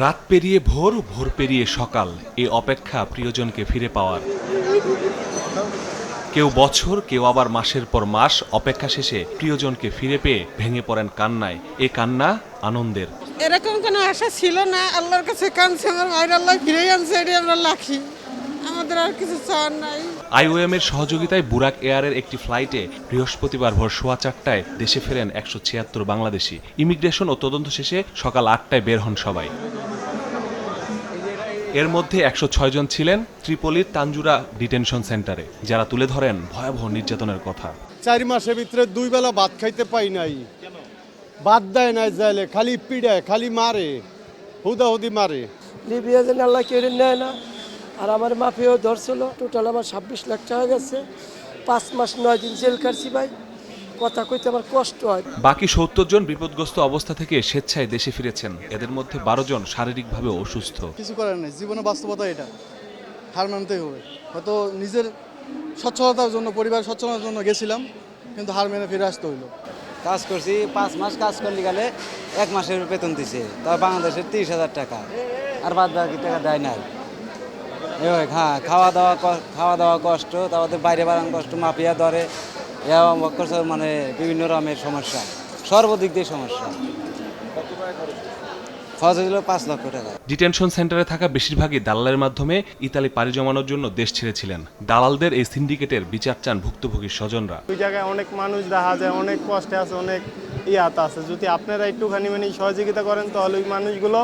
রাত পেরিয়ে ভোর ভোর পেরিয়ে সকাল এ অপেক্ষা প্রিয়জনকে ফিরে পাওয়ার। কেউ বছর কেউ আবার মাসের পর মাস অপেক্ষা শেষে প্রিয়জনকে ফিরে পেয়ে ভেঙে পড়েন কান্নায়। এ কান্না আনন্দের। এরকম কোনো আশা ছিল না। আল্লাহর কাছে কানছে আমার মায়ের আল্লাহ ফিরে আনছে এটাই আমরা লাখি আমাদের আর কিছু চাওয়ার নাই। আইওএম এর সহযোগিতায় বুরাক এয়ারের একটি ফ্লাইটে বৃহস্পতিবার ভোর সোয়া চারটায় দেশে ফেরেন একশো ছিয়াত্তর বাংলাদেশি। ইমিগ্রেশন ও তদন্ত শেষে সকাল আটটায় বের হন সবাই। এর মধ্যে একশো জন ছিলেন ত্রিপলির তাঞ্জুরা ডিটেনশন সেন্টারে যারা তুলে ধরেন ভয়াবহ নির্যাতনের কথা। চার মাসের ভিতরে দুই বেলা ভাত খাইতে পাই নাই। বাদ দেয় নাই যাইলে খালি পিড়ায় খালি মারে হুদাহুদি মারে। লিবিয়া যেন আল্লাহ কেড়ে নেয় না। আর আমার মাফিও ধরছিল টোটাল আমার ছাব্বিশ লাখ টাকা গেছে। পাঁচ মাস নয় দিন জেল কাটছি ভাই। কথা কইতে আমার কষ্ট হয়। বাকি সত্তর জন বিপদগ্রস্ত অবস্থা থেকে স্বেচ্ছায় দেশে ফিরেছেন। এদের মধ্যে বারো জন শারীরিকভাবে অসুস্থ। কিছু করার নেই জীবনে বাস্তবতা এটা। হার মানতেই হবে। হয়তো নিজের সচ্ছলতার জন্য পরিবার সচ্ছলতার জন্য গেছিলাম কিন্তু হার মেনে ফিরে আসতে হইল। কাজ করছি পাঁচ মাস কাজ করলে গেলে এক মাসের বেতন দিছে। তাও বাংলাদেশের তিরিশ হাজার টাকা। আর বাদ বাকি টাকা দেয় নাই। এভাবে হ্যাঁ খাওয়া দাওয়া খাওয়া দাওয়া কষ্ট তারপরে বাইরে বাড়ান কষ্ট মাফিয়া ধরে। এবং করছে মানে বিভিন্ন রকমের সমস্যা। সর্বদিক দিয়ে সমস্যা। খরচ হয়েছিল পাঁচ লক্ষ টাকা। ডিটেনশন সেন্টারে থাকা বেশিরভাগই দালালের মাধ্যমে ইতালি পাড়ি জমানোর জন্য দেশ ছেড়েছিলেন। দালালদের এই সিন্ডিকেটের বিচার চান ভুক্তভোগীর স্বজনরা। ওই জায়গায় অনেক মানুষ দেখা যায় অনেক কষ্টে আছে অনেক ইয়াত আছে। যদি আপনারা একটুখানি মানে সহযোগিতা করেন তাহলে ওই মানুষগুলো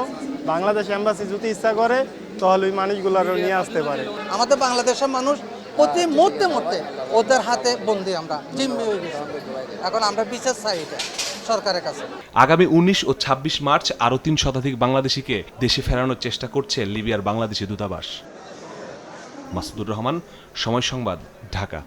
বাংলাদেশ এম্বাসি যদি ইচ্ছা করে তাহলে ওই মানুষগুলো আরও নিয়ে আসতে পারে। আমাদের বাংলাদেশের মানুষ প্রতি মুহূর্তে মধ্যে ওদের হাতে বন্দি আমরা জিম্মি হয়ে গেছি এখন আমরা বিশেষ চাই সরকারের কাছে। আগামী উনিশ ও ২৬ মার্চ আরও তিন শতাধিক বাংলাদেশিকে দেশে ফেরানোর চেষ্টা করছে লিবিয়ার বাংলাদেশি দূতাবাস। মাসুদুর রহমান, সময় সংবাদ, ঢাকা।